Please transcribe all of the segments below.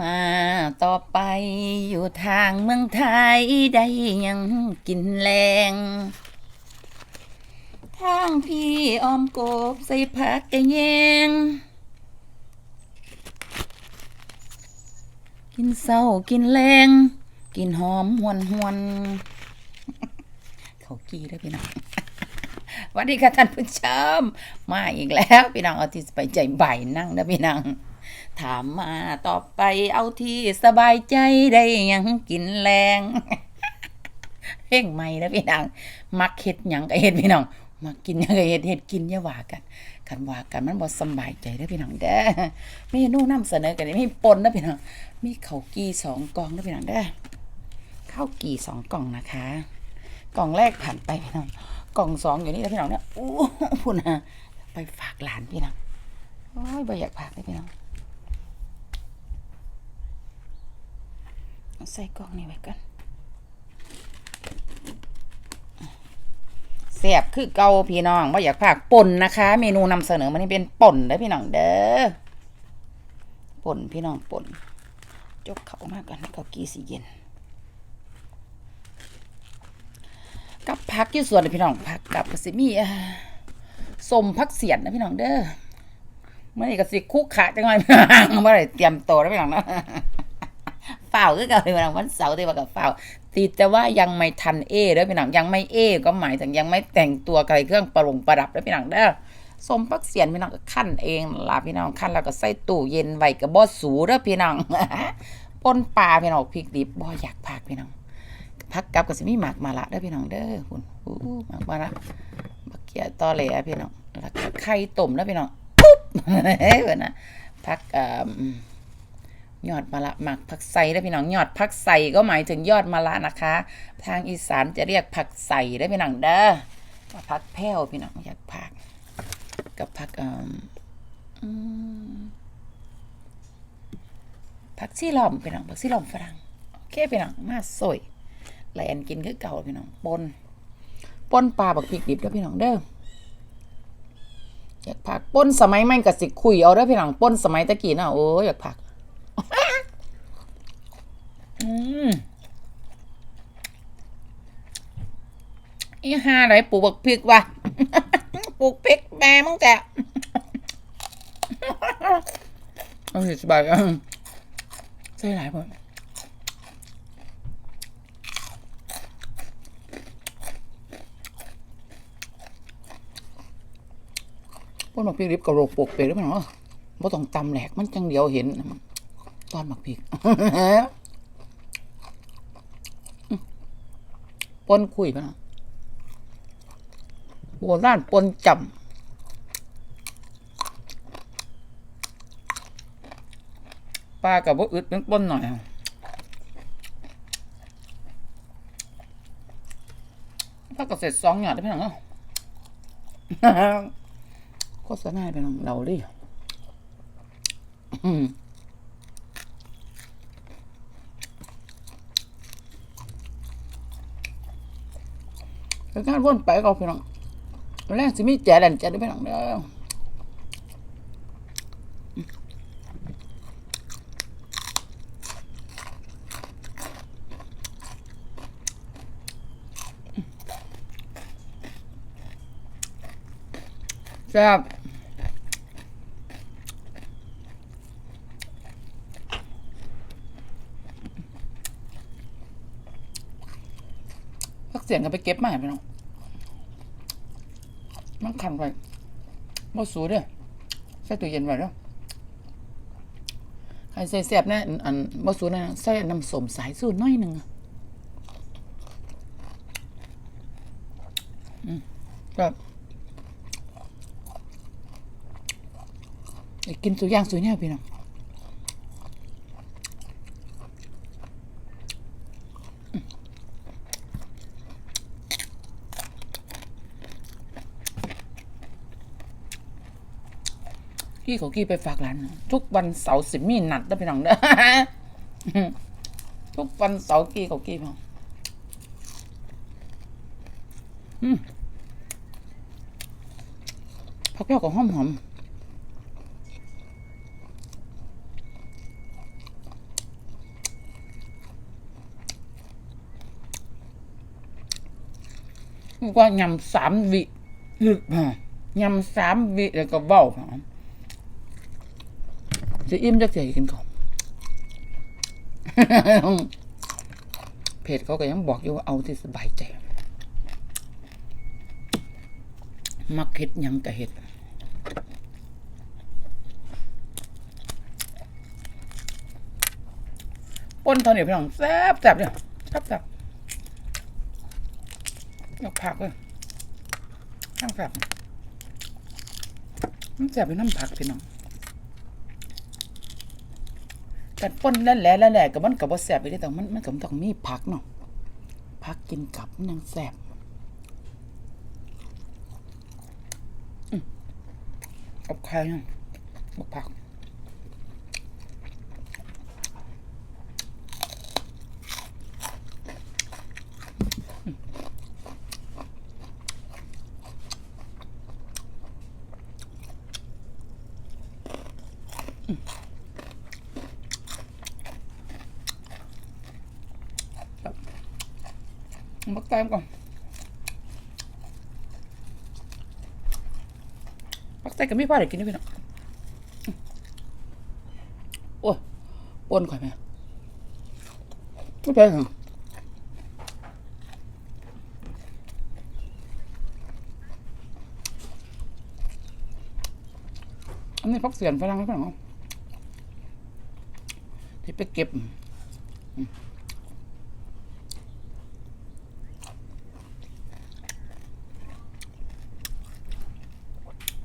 มาต่อไปอยู่ทางเมืองไทยได้ยังกินแรงทางพี่ออมกบใส่ผักกะแยง กินเศร้ากินแรง กินหอมหวนหวนเขากี้ได้อพี่น้องวัสดีค่ะท่านผู้ชม มาอีกแล้ว พี่น้องเอาที่สบายใจบ่ายนั่งนะพี่น้อง ถามมาต่อไปเอาที่สบายใจได้ยังกินแรงเพ่งไม่นะพี่น้องมักเฮ็ดหยังก็เฮ็ดพี่น้องมักกินหยังก็เฮ็ดเฮ็ดกินอย่าว่ากันกันว่ากันมันบ่สบายใจเด้พี่น้องเด้อเมนูนำเสนอกันนี่มีปนนะพี่น้องมีข้าวกี้สองกล่องนะพี่น้องเด้อข้าวกี้สองกล่องนะคะ กล่องแรกผ่านไปพี่น้องกล่องสองอยู่นี่นะพี่น้องเนี่ยอู้พุ่นะไปฝากหลานพี่น้องโอ้ยบ่อยากฝากเลยพี่น้องเอา ใส่กล่องนี้ไว้กันแซ่บคือเกาพี่น้องบ่อยากฝากป่นนะคะ เมนูนำเสนอมันนี่เป็นป่นเด้อพี่น้องเด้อป่นพี่น้องป่นจกเขามากกันเขากี้สีเย็น กับพักยู่ส่วนนะพี่น้องพักกับกสิมีอ่าสมพักเสียนนะพี่น้องเด้อเมื่อนี้ก็สิคุกขาจังเลยเมื่อไหร่เตรียมโตแล้วพี่น้องนะ ฝ้าก็เก่าเลยพี่น้องวันเสาร์ที่ว่ากับเฝ้าติดแต่ว่ายังไม่ทันเอเด้อพี่น้องยังไม่เอ ก็หมายถึงยังไม่แต่งตัวอะไรเครื่องประรงประดับเด้อพี่น้องเด้อสมพักเสียนพี่น้องก็ขั้นเองล่ะพี่น้องขั้นแล้วก็ใส่ตู้เย็นไว้กับบอสูเด้อพี่น้องปนปลาพี่น้องพริกดิบบ่อยากพักพี่น้องพักกับก็สิมีหมากมาละเด้อพี่น้องเด้อคุณอู้หมากมาละบักเกียตอแหลพี่น้องแล้วก็ไข่ต้มเด้อพี่น้องปุ๊บเฮ้ยเพิ่นะพักอ่อ ยอดมะละหมักผักใส่เด้พี่น้องยอดผักใส่ก็หมายถึงยอดมะละนะคะ ทางอีสานจะเรียกผักใส่เด้พี่น้องเด้อผักแพ้วพี่น้องอยากผัก กับผักผักซี่หลอมพี่น้องผักซี่หลอมฝรั่งโอเคพี่น้องมาสวยแลนกินคือเก่าพี่น้องปนปนปลาบักพริกดิบเด้อพี่น้องเด้ออยากผักปนสมัยใหม่กับสิคุยเอาเด้อพี่น้องปนสมัยตะกี้นะโอ้อยากผัก อืม อีห่าไหนปลูกบักพริกวะปลูกพริกแม่มึงแกเอาสิสบายอะใส่หลายพอพวกหมักพริกดิบกับโรกปกเปรย์ด้วยมั้งเนาะบ่ต้องตำแหลกมันจังเดียวเห็น ตอนหมักพริกปนคุยป่ะนะ โบราณปนจำปลากับว่าอึดนึกปนหน่อยถ้าก็เสร็จสองหยอดได้ไหมเนาะโฆษณาเป็นของเราดิอืมการว่นไปก็พี่น้อง แรกสิมีแจดันแจด้พี่น้องเด้อแซ่บพักเสียงกันไปเก็บมาพี่น้อง มันขังไปบ่สูเด้อใส่ตู้เย็นไว้เด้อใครใส่แซ่บแน่อันบ่สูนะใส่น้ำส้มสายสูตรน้อยหนึ่งอืมก็กินสุอย่างสุเนี่ยพี่น้อง พี่เขากี้ไปฝากหลานทุกวันเสาร์สิมีหนัดได้ไปน้องเด้อทุกวันเสาร์กี้เขากี้พ่อผักแก้วกับหอมหอมก็ยำสามวิหลึกยำสามวิแล้วก็เบ้าหอ จะอิ่มจะเสียกินก่อนเพจเขาก็ยังบอกอยู่ว่าเอาที่สบายใจ มักเห็ดยังกะเห็ดป้นเท่านี้พี่น้องแซ่บแซ่บเนี่ยแซ่บแซ่บยกผักเลยข้งแซ่บมันแซ่บเป็นน้ำผักพี่น้อง กันปนแล้วแหละแล้วแหละกับมันกับว่าแสบไปได้แต่มันมันกับต้องมีผักเนาะผักกินกับมันยังแสบอืมกับไข่เนาะกั บักแตมก่อนปักใส่กับไม่พลาดเลยกินด้พี่น้องโอ้ยปนข่อยไหมไม่เป็นไรหรอกอันนี้พักเสียนฝรั่งพี่น้องที่ไปเก็บ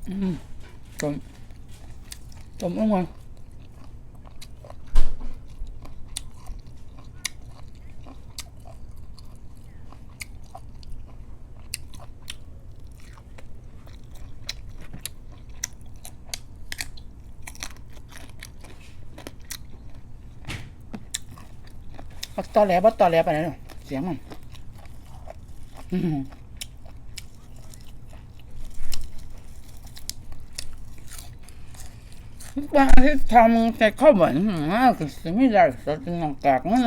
ต้มต้มลงมาปักตอแหลบัดตอแหลไปไหนเนาะเสียงมัน อื้อหือว่าที่ทำแต่ข้าเหมือนก็สิไม่ได้สดนองกากมัน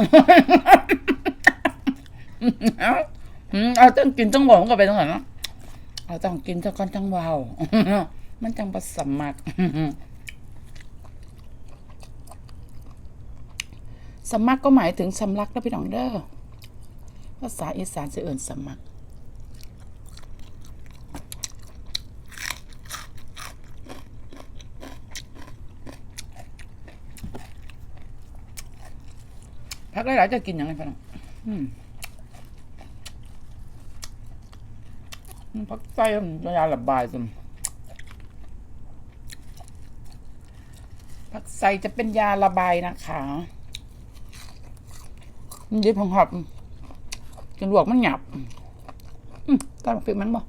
เอาเอาต้องกินต้องบอกก็ไปตรงไหนเนาะเอาต้องกินสักก้อนจังวาวมันจังประสมักสมักก็หมายถึงสำลักแล้วพี่น้องเด้อภาษาอีสานจะเอื่นสมัก พักหลายๆจะกินอย่างไรพี่น้องพักไส้มันยาระบายสิผักใส่จะเป็นยาระบายนะคะมันยิบของหอบจนลวกมันหยับอืมตอนฟิกมันบ่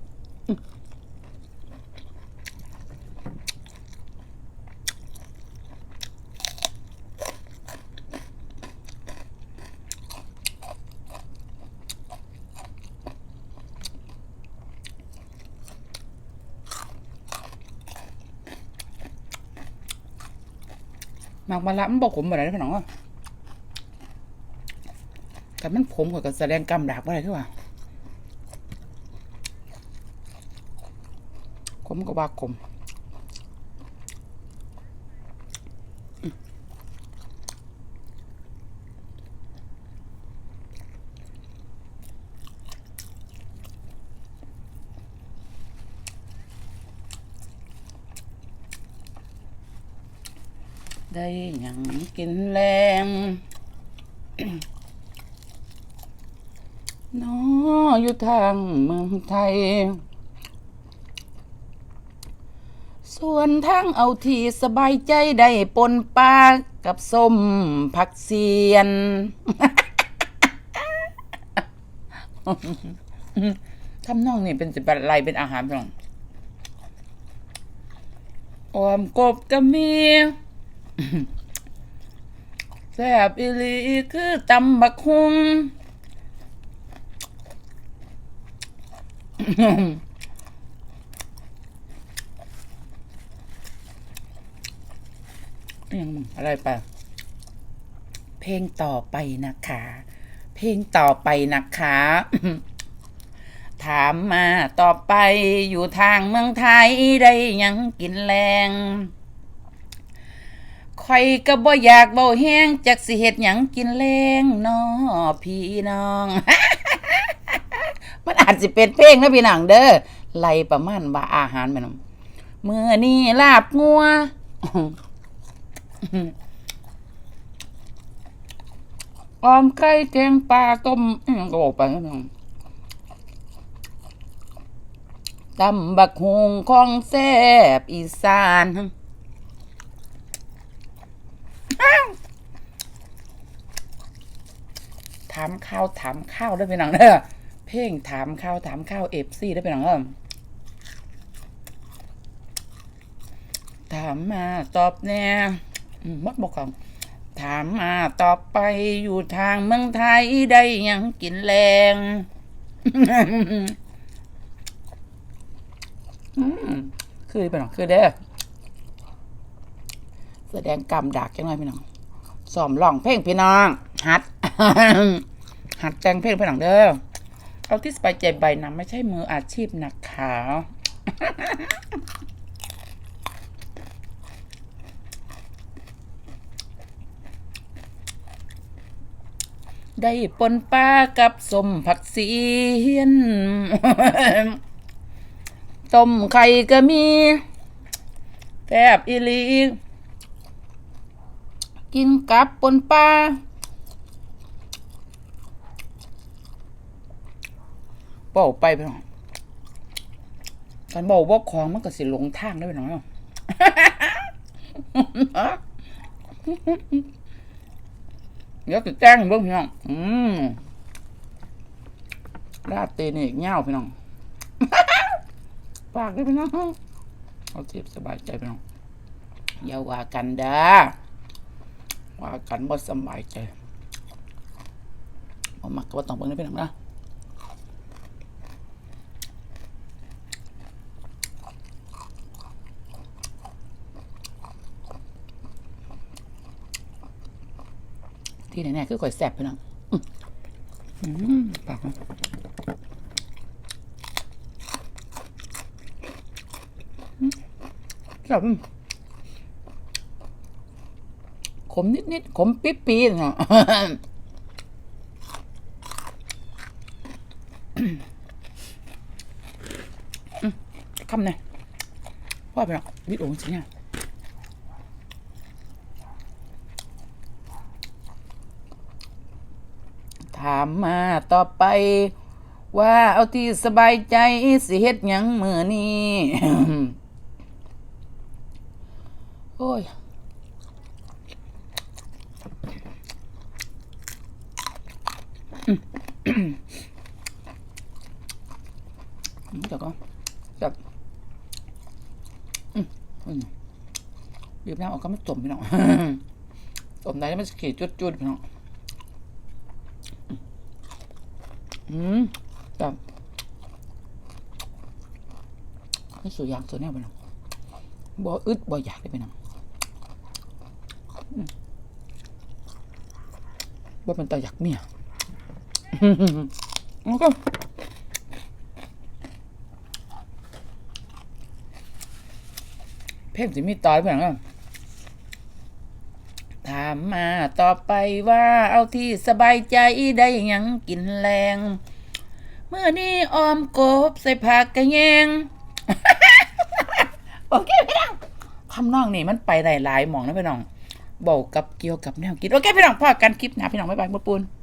หมากมาละมันบอกขมอะไรได้พี่น้องอะแต่มันขมกว่ากับแสดงกำดาบอะไรที่ว่าขมก็ว่าขม ได้หยังกินแรงน้ออยู่ทางเมืองไทย ส่วนทางเอาทีสบายใจได้ปนปลากับส้มผักเสียน ทำนองนี่เป็นสิบอะไรเป็นอาหารพี่น้องออมกบก็มี แซ่บอีหลีคือตำบักฮุงยังอะไรไปเพลงต่อไปนะคะ เพลงต่อไปนะคะ ถามมาต่อไปอยู่ทางเมืองไทยได้ยังกินแรง ข่อยก็บ่อยากเบาแห้งจักสิเฮ็ดหยังกินแรงน้อพี่น้อง มันอาจสิเป็นเพลงนะพี่น้องเด้อไล่ประมาณว่าอาหารแม่นบ่มื้อนี้ลาบงัวออมไก่แกงปลาต้มอิหยังก็บอกไปนะพี่น้องตำบักฮุงของแซ่บอีสานอ้าวถามข้าวถามข้าวได้เป็นหนังเด้อเพลงถามข้าวถามข้าวเอฟซีได้เป็นหนังเด้อถามมาตอบแน่มดบอกของถามมาต่อไปอยู่ทางเมืองไทยได้ยังกินแรงคือไปหนองคือเด้อแสดงกรรมดักจังไงพี่น้องซ้อมร้องเพลงพี่น้องหัด หัดแต่งเพลงพี่น้องเด้อเอาที่สบายใจใบนำไม่ใช่มืออาชีพนักขาวได้ปนปลากับสมผักเสียนต้มไข่ก็มีแทบอีลี กินกับปนปลา เป่าไปพี่น้องกันบอกว่าของมันก็สิหลงทางได้พี่น้องเนาะเดี๋ยวจะแจ้งเบิ่งพี่น้อง อืมราดเตนี่เง่าพี่น้องปากเลยพี่น้องเอาเจ็บสบายใจพี่น้องอย่าว่ากันเด้อว่ากันบ่สบายใจบ่มักก็ต้องเบิ่งนะพี่น้องนะ ที่แน่ๆคือข่อยแซ่บพี่น้องอื้ออืมปากแซ่บขมนิดๆขมปิ๊ดๆเนะคำเนี่ยพ่อไปหรอกวิดโอ่งสิเนี่ย ถามมาต่อไป ว่าเอาที่สบายใจสิเฮ็ดหยังมือนี้โอ้ยเดี๋ยวก็จับอืมอืมบีบน้ำออกก็ไม่จมพี่น้องจมได้แล้วมันสขีดจุดๆพี่น้อง อืมแบบนี่สุดยางสุดแน่ไปน้องบ่อึดบ่อยากเลยไปน้องบ่เป็นตาอยากเมียแล้วก็เพ่งสิมีตอยไปน้องถามมาต่อไปว่าเอาที่สบายใจได้ยังกินแรง เมื่อนี้ออมกบใส่ผักกระแยงโอเคพี่น้องคำนองนี่มันไปได้หลายหมองนะพี่น้องบอกกับเกี่ยวกับแนวกินโอเคพี่น้องพอกันคลิปหนาพี่น้องบ๊ายบายบ๊ายบาย